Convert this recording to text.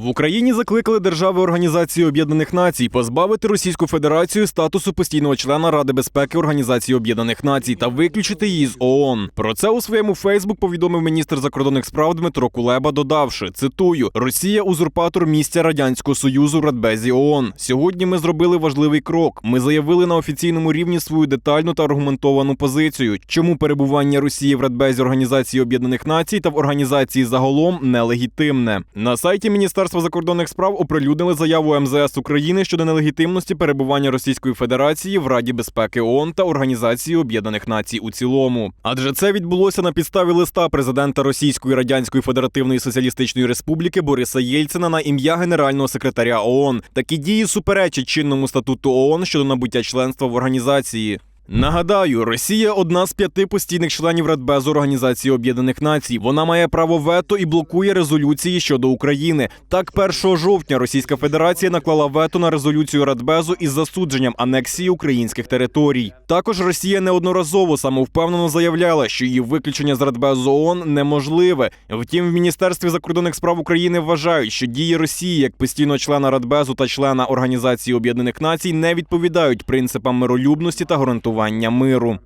В Україні закликали держави Організації Об'єднаних Націй позбавити Російську Федерацію статусу постійного члена Ради безпеки Організації Об'єднаних Націй та виключити її з ООН. Про це у своєму Фейсбук повідомив міністр закордонних справ Дмитро Кулеба, додавши цитую: Росія узурпатор місця радянського союзу в Радбезі ООН. Сьогодні ми зробили важливий крок. Ми заявили на офіційному рівні свою детальну та аргументовану позицію, чому перебування Росії в Радбезі Організації Об'єднаних Націй та в організації загалом нелегітимне. На сайті Міністерства закордонних справ оприлюднили заяву МЗС України щодо нелегітимності перебування Російської Федерації в Раді безпеки ООН та Організації Об'єднаних Націй у цілому. Адже це відбулося на підставі листа президента Російської Радянської Федеративної Соціалістичної Республіки Бориса Єльцина на ім'я генерального секретаря ООН. Такі дії суперечать чинному статуту ООН щодо набуття членства в організації. Нагадаю, Росія одна з п'яти постійних членів Радбезу Організації Об'єднаних Націй. Вона має право вето і блокує резолюції щодо України. Так, 1 жовтня Російська Федерація наклала вето на резолюцію Радбезу із засудженням анексії українських територій. Також Росія неодноразово самовпевнено заявляла, що її виключення з Радбезу ООН неможливе. Втім, в Міністерстві закордонних справ України вважають, що дії Росії як постійного члена Радбезу та члена Організації Об'єднаних Націй не відповідають принципам миролюбності та гарантування миру.